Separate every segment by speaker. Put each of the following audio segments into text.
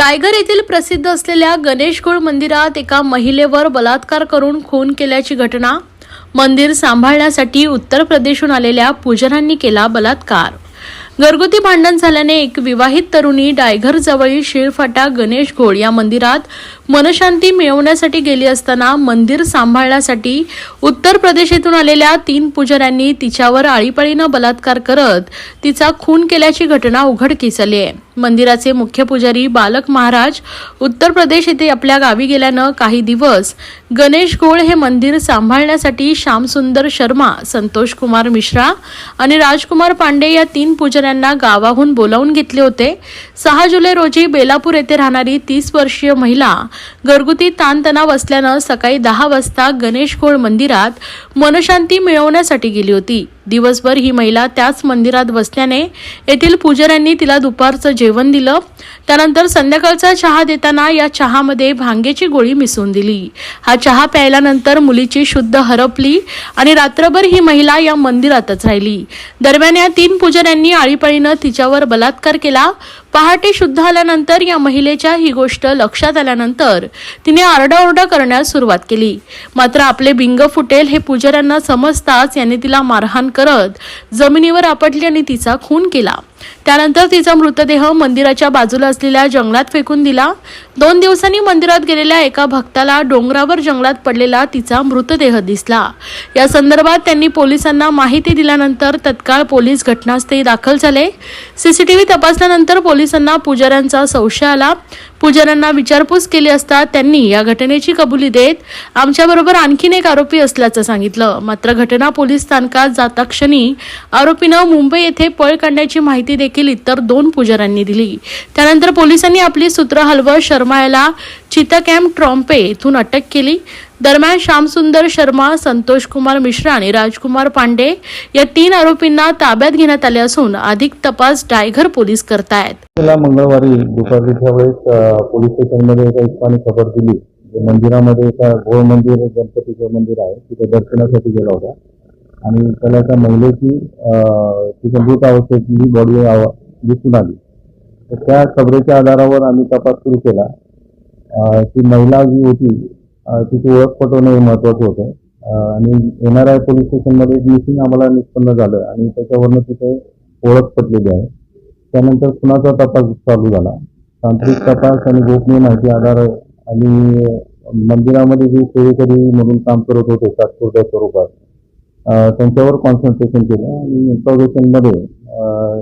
Speaker 1: डायगर येथील प्रसिद्ध असलेल्या गणेशगुळ मंदिरात एका महिलेवर बलात्कार करून खून केल्याची घटना. मंदिर सांभाळण्यासाठी उत्तर प्रदेशहून आलेल्या पुजाऱ्यांनी केला बलात्कार. घरगुती भांडण झाल्याने एक विवाहित तरुणी डायघर जवळील शिळफाटा गणेश घोळ या मंदिरात मनशांती मिळवण्यासाठी गेली असताना मंदिर सांभाळण्यासाठी उत्तर प्रदेश येथून आलेल्या तीन पुजाऱ्यांनी तिच्यावर आळीपाळीनं बलात्कार करत तिचा खून केल्याची घटना उघडकीस आली आहे. मंदिराचे मुख्य पुजारी बालक महाराज उत्तर प्रदेश येथे आपल्या गावी गेल्यानं काही दिवस गणेश घोळ हे मंदिर सांभाळण्यासाठी श्यामसुंदर शर्मा संतोष कुमार मिश्रा आणि राजकुमार पांडे या तीन पुजाऱ्यांना गावाहून बोलावून घेतले होते. सहा जुलै रोजी बेलापूर येथे राहणारी तीस वर्षीय महिला घरगुती ताणतणाव असल्यानं सकाळी दहा वाजता गणेश घोळ मंदिरात मनशांती मिळवण्यासाठी गेली होती. दिवसभर ही महिला त्याच मंदिरात बसल्याने येथील पुजाऱ्यांनी तिला दुपारचं जेवण दिलं. त्यानंतर संध्याकाळचा चहा देताना या चहामध्ये भांगेची गोळी मिसळून दिली. हा चहा प्यायल्यानंतर मुलीची शुद्ध हरपली आणि रात्रभर ही महिला या मंदिरातच राहिली. दरम्यान या तीन पुजाऱ्यांनी आळीपाळीनं तिच्यावर बलात्कार केला. पहाटे शुद्ध आल्यानंतर या महिलेच्या ही गोष्ट लक्षात आल्यानंतर तिने आरडाओरडा करण्यास सुरुवात केली. मात्र आपले बिंग फुटेल हे पुजाऱ्यांना समजताच याने तिला मारहाण करत जमिनीवर आपटली आणि तिचा खून केला. त्यानंतर तिचा मृतदेह मंदिराच्या बाजूला असलेल्या जंगलात फेकून दिला. दोन दिवसांनी मंदिरात गेलेल्या एका भक्ताला डोंगरावर जंगलात पडलेला तिचा मृतदेह दिसला. या संदर्भात त्यांनी पोलिसांना माहिती दिल्यानंतर तत्काळ पोलीस घटनास्थळी दाखल झाले. सीसीटीव्ही तपासल्यानंतर पोलिसांना पुजाऱ्यांचा संशय आला. पुजाऱ्यांना विचारपूस केली असता त्यांनी या घटनेची कबुली देत आमच्याबरोबर आणखीन एक आरोपी असल्याचं सांगितलं. मात्र घटना पोलीस स्थानकात जाता क्षणी आरोपीनं मुंबई येथे पळ काढण्याची माहिती देखील इतर दोन पुजाऱ्यांनी दिली. त्यानंतर पोलिसांनी आपली सूत्र हलवत शर्मा याला चिताकॅम्प ट्रॉम्पे येथून अटक केली. दरम्यान श्यामसुंदर शर्मा संतोष कुमार मिश्रा आणि राजकुमार पांडे या तीन आरोपींना ताब्यात घेण्यात आले असून अधिक तपास डायघर पोलीस करतायत.
Speaker 2: मंगळवारी दुपारीच्या वेळेस पोलीस स्टेशनमध्ये एका खबर दिली मंदिरामध्ये एका गोळ मंदिर गणपतीचं मंदिर आहे तिथे दर्शनासाठी गेला होता. आणि त्याला एका महिलेची अ, तिच्या मृत अवस्थेतली बॉडी दिसून आली. तर त्या खबरेच्या आधारावर आम्ही तपास सुरू केला. ती महिला जी होती तिची ओळख पटवणं हे महत्वाचं होतं आणि एन आर आय पोलीस स्टेशनमध्ये एक मिसिंग आम्हाला निष्पन्न झालं आणि त्याच्यावरनं तिथे ओळख पटलेली आहे. त्यानंतर खुनाचा तपास चालू झाला. तांत्रिक तपास आणि गोपनीय माहिती आधार आणि मंदिरामध्ये जे सेवेकरी म्हणून काम करत होते तात्पुरत्या स्वरूपात त्यांच्यावर कॉन्सन्ट्रेशन केलं आणि इंटॉगेशनमध्ये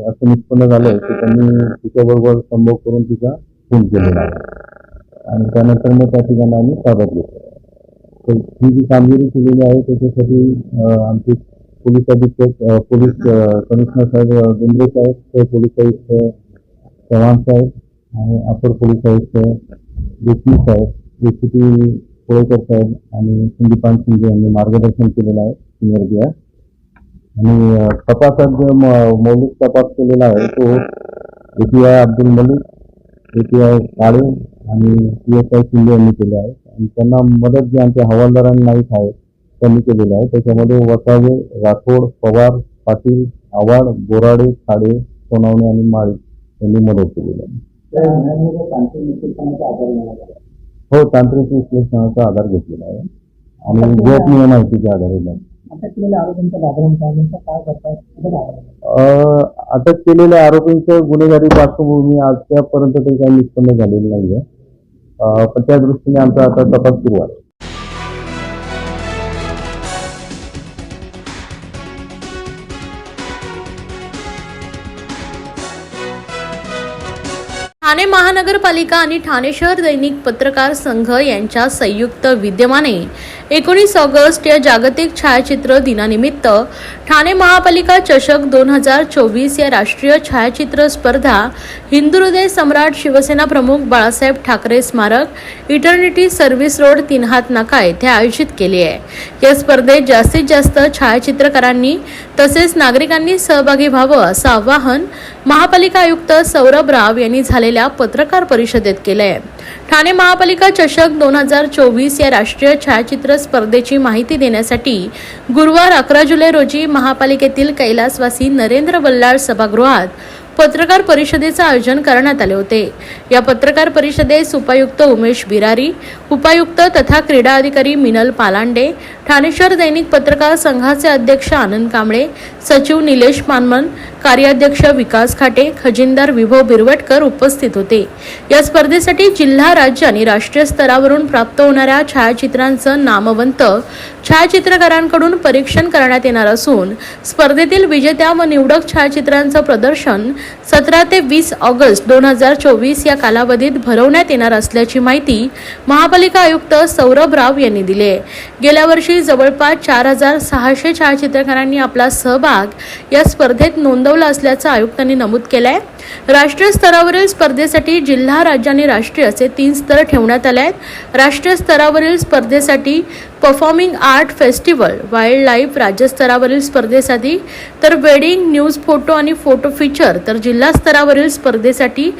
Speaker 2: असं निष्पन्न झालं की त्यांनी तिच्याबरोबर संभोग करून तिचा खून केलेला आहे. आणि त्यानंतर मग त्या ठिकाणी आम्ही ताब्यात घेतलं. तर ही जी कामगिरी केलेली आहे त्याच्यासाठी आमचे पोलीस अधीक्षक पोलीस कमिशनर साहेब अं, साहेब पोलीस आयुक्त चव्हाण साहेब आणि अपर पोलीस आयुक्त देशमुख साहेब एसीपी कोळेकर साहेब आणि संदीपान शिंदे यांनी मार्गदर्शन केलेलं आहे सिनियर बी आणि तपासात जो म- मौलिक तपास केलेला आहे तो A I Abdul Malik A I Kale आणि पी एस आय शिंदे यांनी केले आहे. आणि त्यांना मदत जे आमच्या हवालदार आणि नाईक आहेत त्यांनी केलेलं आहे. त्याच्यामध्ये वसावे राठोड पवार पाटील आव्हाड बोराडे खाडे सोनावणे आणि माळी यांनी मदत केलेली आहे. हो तांत्रिक विश्लेषणाचा आधार घेतलेला आहे. आणि गोपनीय माहितीच्या आधारे नाही.
Speaker 3: अटक केलेल्या आरोपींचा बॅकग्राऊंड काय नेमकं काय करतात कुठे घाबरतात?
Speaker 2: अं, अटक केलेल्या आरोपींचं गुन्हेगारी पार्श्वभूमी आजच्यापर्यंत तरी काही निष्पन्न झालेली नाहीये. अं, पण त्या दृष्टीने आमचा आता तपास सुरू आहे.
Speaker 1: ठाणे महानगरपालिका आणि ठाणे शहर दैनिक पत्रकार संघ यांच्या संयुक्त विद्यमाने एकोणीस ऑगस्ट या जागतिक छायाचित्र दिनानिमित्त ठाणे महापालिका चषक दोन हजार चोवीस या राष्ट्रीय छायाचित्र स्पर्धा हिंदू हृदय सम्राट शिवसेना प्रमुख बाळासाहेब ठाकरे स्मारक इटर्निटी सर्व्हिस रोड तीनहात नाका येथे आयोजित केली आहे. या स्पर्धेत जास्तीत जास्त छायाचित्रकारांनी तसेच नागरिकांनी सहभागी व्हावं असं आवाहन महापालिका आयुक्त सौरभ राव यांनी झालेल्या पत्रकार परिषदेत केलं आहे ठाणे महापालिका चषक दोन हजार चोवीस या राष्ट्रीय छायाचित्र स्पर्धेची माहिती देण्यासाठी गुरुवार अकरा जुलै रोजी महापालिकेतील कैलासवासी नरेंद्र बल्लाळ सभागृहात पत्रकार परिषदेचं आयोजन करण्यात आले होते. या पत्रकार परिषदेस उपायुक्त उमेश बिरारी उपायुक्त तथा क्रीडा अधिकारी मिनल पालांडे ठाणेश्वर दैनिक पत्रकार संघाचे अध्यक्ष आनंद कांबळे सचिव निलेश मानमन कार्याध्यक्ष विकास खाटे खजिनदार विभव बिरवटकर उपस्थित होते. या स्पर्धेसाठी जिल्हा राज्य आणि राष्ट्रीय स्तरावरून प्राप्त होणाऱ्या छायाचित्रांचं नामवंत छायाचित्रकारांकडून परीक्षण करण्यात येणार असून स्पर्धेतील विजेत्या व निवडक छायाचित्रांचं प्रदर्शन सतरा ते वीस ऑगस्ट दोन हजार चोवीस या कालावधीत भरवण्यात येणार असल्याची माहिती महापालिका आयुक्त सौरभ राव यांनी दिली गेल्या वर्षी जवळपास चार हजार सहाशे छायाचित्रकारांनी आपला सहभाग या स्पर्धेत नोंद नोंदवला असल्याचं आयुक्तांनी नमूद केलं आहे राष्ट्रीय स्तरावरील स्पर्धेसाठी जिल्हा राज्य आणि राष्ट्रीय असे तीन स्तर ठेवण्यात आले आहेत. राष्ट्रीय स्तरावरील स्पर्धेसाठी performing art festival wild life राज्य स्तरावरील स्पर्धेसाठी तर वेडिंग न्यूज फोटो आणि फोटो फीचर तर जिल्हा स्तरावरील स्पर्धेसाठी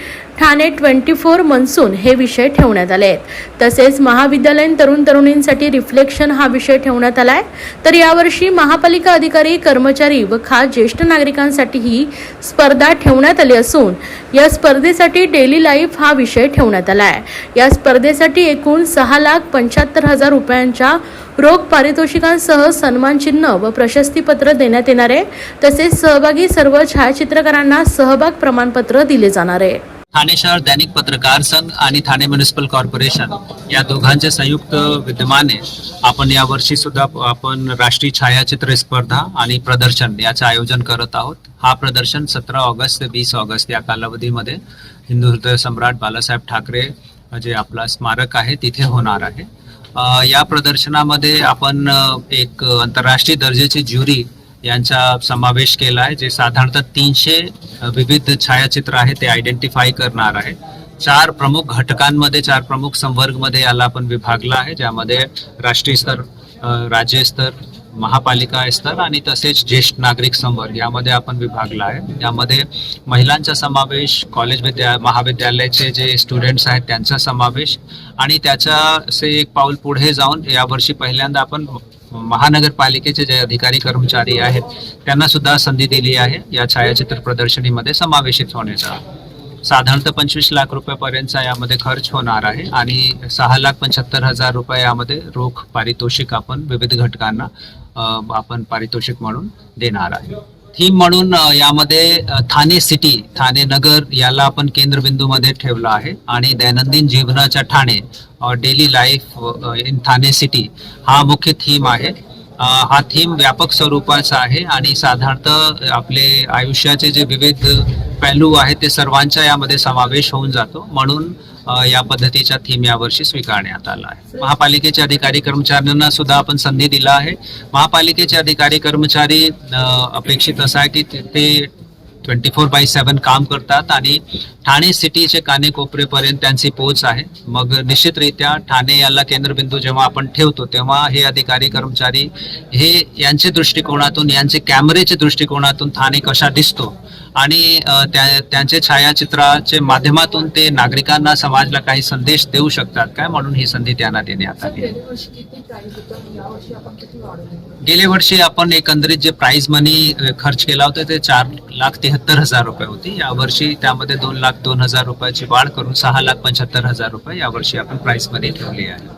Speaker 1: ठाणे ट्वेंटी फोर मनसून हे विषय ठेवण्यात आले आहेत. तसेच महाविद्यालयीन तरुण तरुणींसाठी रिफ्लेक्शन हा विषय ठेवण्यात आला आहे. तर यावर्षी महापालिका अधिकारी कर्मचारी व खास ज्येष्ठ नागरिकांसाठी ही स्पर्धा ठेवण्यात आली असून या स्पर्धेसाठी डेली लाईफ हा विषय ठेवण्यात आला आहे या स्पर्धेसाठी एकूण सहा लाख पंच्याहत्तर हजार रुपयांच्या रोख पारितोषिकांसह सन्मानचिन्ह व प्रशस्तीपत्र देण्यात येणार आहे. तसेच सहभागी सर्व छायाचित्रकारांना सहभाग प्रमाणपत्र दिले जाणार आहे.
Speaker 4: ठाणे शहर दैनिक पत्रकार संघ आणि ठाणे म्युनिसिपल कॉर्पोरेशन या दोघांचे संयुक्त विद्यमाने आपण यावर्षी सुद्धा आपण राष्ट्रीय छायाचित्र स्पर्धा आणि प्रदर्शन याचं आयोजन करत आहोत. हा प्रदर्शन सतरा ऑगस्ट ते वीस ऑगस्ट या कालावधीमध्ये हिंदू हृदय सम्राट बालासाहेब ठाकरे जे आपला स्मारक आहे तिथे होणार आहे. या प्रदर्शनामध्ये आपण एक आंतरराष्ट्रीय दर्जाची ज्युरी यांचा समावेश केला आहे जे साधारणतः तीनशे विविध छायाचित्र आहे ते आयडेंटिफाय करणार आहे. चार प्रमुख घटकांमध्ये चार प्रमुख संवर्गमध्ये याला आपण विभागला आहे ज्यामध्ये राष्ट्रीय स्तर राज्यस्तर राज्य स्तर महापालिका स्तर आणि तसेच ज्येष्ठ नागरिक संवर्ग यामध्ये आपण विभागला आहे. यामध्ये महिलांचा समावेश कॉलेज विद्या महाविद्यालयाचे जे स्टुडंट्स आहेत त्यांचा समावेश आणि त्याच्या असे एक पाऊल पुढे जाऊन यावर्षी पहिल्यांदा आपण महानगरपालिकेचे जे अधिकारी कर्मचारी आहेत त्यांना सुद्धा संधी दिली आहे. या छायाचित्र प्रदर्शनीमध्ये समावेशित होण्याचा. साधारणतः पंचवीस लाख रुपयापर्यंतचा यामध्ये खर्च होणार आहे आणि सहा लाख पंच्याहत्तर हजार रुपये यामध्ये रोख पारितोषिक आपण विविध घटकांना आपण पारितोषिक म्हणून देणार आहे. थीम म्हणून यामध्ये ठाणे सिटी ठाणे नगर याला आपण केंद्रबिंदूमध्ये ठेवलं आहे. आणि दैनंदिन जीवनाच्या Thane daily life in Thane city हा मुख्य थीम आहे. हा थीम व्यापक स्वरूपाचा आहे आणि साधारणतः आपले आयुष्याचे जे विविध पैलू आहेत ते सर्वांचा यामध्ये समावेश होऊन जातो. म्हणून या पद्धतीचा थीम यावर्षी स्वीकारण्यात आला आहे. महापालिकेचे अधिकारी कर्मचाऱ्यांना सुद्धा आपण संधी दिला आहे. महापालिकेचे अधिकारी कर्मचारी अपेक्षित असं आहे की ते- ते ट्वेंटी फोर बाय सेवन काम करतात आणि ठाणे सिटीचे कानेकोपरेपर्यंत त्यांची पोच आहे. मग निश्चितरित्या ठाणे याला केंद्रबिंदू जेव्हा आपण ठेवतो तेव्हा हे अधिकारी कर्मचारी हे यांचे दृष्टिकोनातून यांचे कॅमेरेच्या दृष्टिकोनातून ठाणे कशा दिसतो आणि त्यांचे छायाचित्राचे माध्यमातून ते नागरिकांना समाजला काही संदेश देऊ शकतात काय म्हणून ही संधी त्यांना देण्यात आली. गेल्या वर्षी आपण एकंदरीत जे प्राइज मनी खर्च केला होता ते चार लाख तेहत्तर हजार रुपये होती. यावर्षी त्यामध्ये दोन लाख दोन हजार रुपयाची वाढ करून सहा लाख पंच्याहत्तर हजार रुपये यावर्षी आपण प्राइस मनी ठेवली आहे.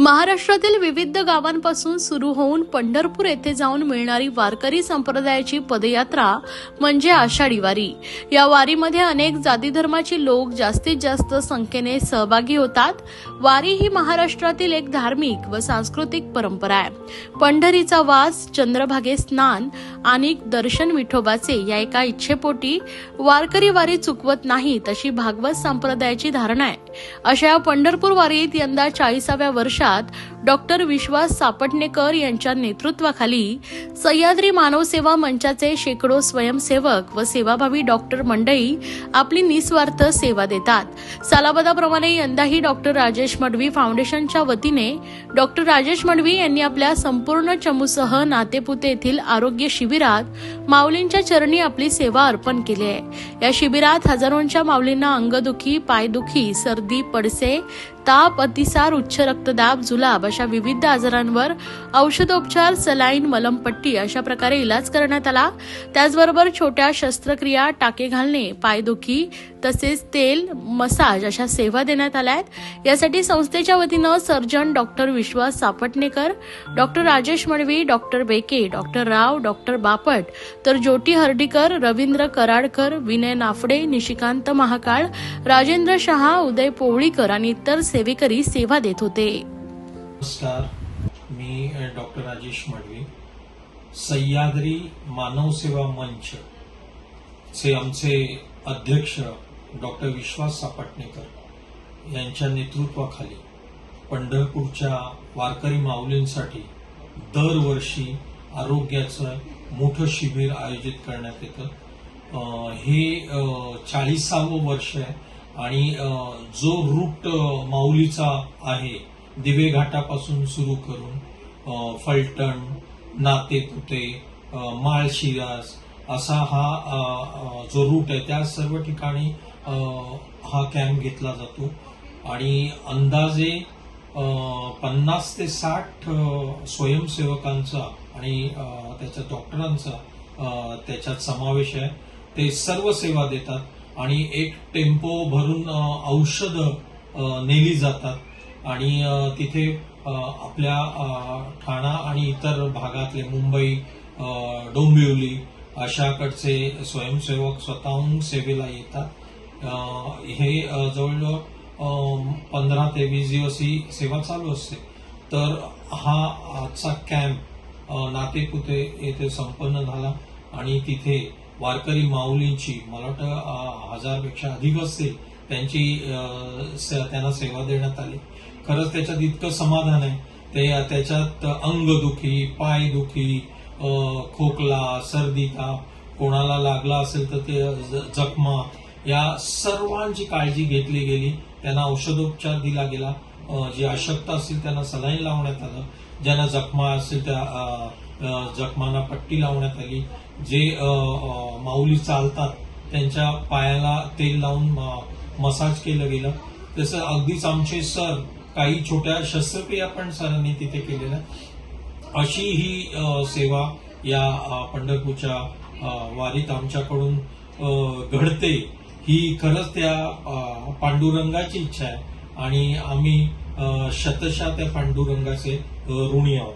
Speaker 1: महाराष्ट्रातील विविध गावांपासून सुरू होऊन पंढरपूर येथे जाऊन मिळणारी वारकरी संप्रदायाची पदयात्रा म्हणजे आषाढी वारी. या वारीमध्ये अनेक जाती धर्माची लोक जास्तीत जास्त संख्येने सहभागी होतात. वारी ही महाराष्ट्रातील एक धार्मिक व सांस्कृतिक परंपरा आहे. पंढरीचा वास चंद्रभागे स्नान आणि दर्शन विठोबाचे या एका इच्छेपोटी वारकरी वारी चुकवत नाहीत अशी भागवत संप्रदायाची धारणा आहे. अशा पंढरपूर वारीत यंदा चाळीसाव्या वर्षात डॉक्टर विश्वास सापटणेकर यांच्या नेतृत्वाखाली सह्याद्री मानव सेवा मंचाचे शेकडो स्वयंसेवक व सेवाभावी डॉक्टर मंडळी आपली निस्वार्थ सेवा देतात. सालाबदाप्रमाणे यंदाही डॉक्टर राजेश मडवी फाउंडेशनच्या वतीने डॉक्टर राजेश मडवी यांनी आपल्या संपूर्ण चमूसह नातेपुते येथील आरोग्य शिबिरात माऊलींच्या चरणी आपली सेवा अर्पण केली आहे. या शिबिरात हजारोंच्या माऊलींना अंगदुखी पायदुखी सर्दी पडसे ताप अतिसार उच्च रक्तदाब जुलाब अशा विविध आजारांवर औषधोपचार सलाईन मलमपट्टी अशा प्रकारे इलाज करण्यात आला. त्याचबरोबर छोट्या शस्त्रक्रिया टाके घालणे पायदुखी तसेच तेल मसाज अशा सेवा देण्यात आल्या आहेत यासाठी संस्थेच्या वतीनं surgeon doctor Vishwas Sapatnekar doctor Rajesh Madvi doctor Beke doctor Rao doctor Bapat तर ज्योती हर्डीकर रवींद्र कराडकर विनय नाफडे निशिकांत महाकाळ राजेंद्र शहा उदय पोवळीकर आणि इतर सेवेकरी सेवा देत होते.
Speaker 5: नमस्कार मी डॉक्टर राजेश मडवी. सह्याद्री मानव सेवा मंच चे आमचे अध्यक्ष डॉक्टर विश्वास सापटणेकर यांच्या नेतृत्वाखाली पंढरपूरच्या वारकरी माऊलींसाठी दरवर्षी आरोग्याचं मोठं शिबिर आयोजित करण्यात येतं. हे चाळीसावं वर्ष आहे. आणि जो रूट माऊलीचा आहे दिवे घाटापासून सुरू करून फलटण नातेपुते अ, माळशिरास असा हा जो रूट आहे त्या सर्व ठिकाणी हा कॅम्प घेतला जातो. आणि अंदाजे पन्नास ते साठ स्वयंसेवकांचा आणि त्याच्या डॉक्टरांचा त्याच्यात समावेश आहे. ते सर्व सेवा देतात. आणि एक टेम्पो भरून औषधं नेली जातात. आणि तिथे आपल्या ठाणा आणि इतर भागातले मुंबई डोंबिवली अशाकडचे स्वयंसेवक स्वतःहून सेवेला येतात. हे जवळजवळ पंधरा ते वीस दिवस ही सेवा चालू असते. तर हा आजचा कॅम्प नातेपुते येथे संपन्न झाला आणि तिथे वारकरी माऊलींची मला वाटतं हजारपेक्षा अधिक असतील त्यांची त्यांना सेवा देण्यात आली. खरंच त्याच्यात इतकं समाधान आहे. ते त्याच्यात अंगदुखी पायदुखी दुखी खोकला सर्दी ताप कोणाला लागला असेल तर ते जखमा या सर्वांची काळजी घेतली गेली. त्यांना औषधोपचार दिला गेला. जे अशक्त असतील त्यांना सलाईन लावण्यात आलं. ज्यांना जखमा असतील त्या जखमांना पट्टी लावण्यात आली. जे माऊली चालतात त्यांच्या पायाला तेल लावून मसाज केलं गेलं. तसं अगदीच आमचे सर काही छोट्या शस्त्रक्रिया पण सरांनी तिथे केलेल्या. अशी ही सेवा या पंढरपूरच्या वारीत आमच्याकडून घडते. ही खरंच त्या पांडुरंगाची इच्छा आहे. आणि आम्ही शतशा त्या पांडुरंगाचे ऋणी आहोत.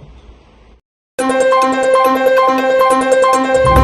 Speaker 5: Música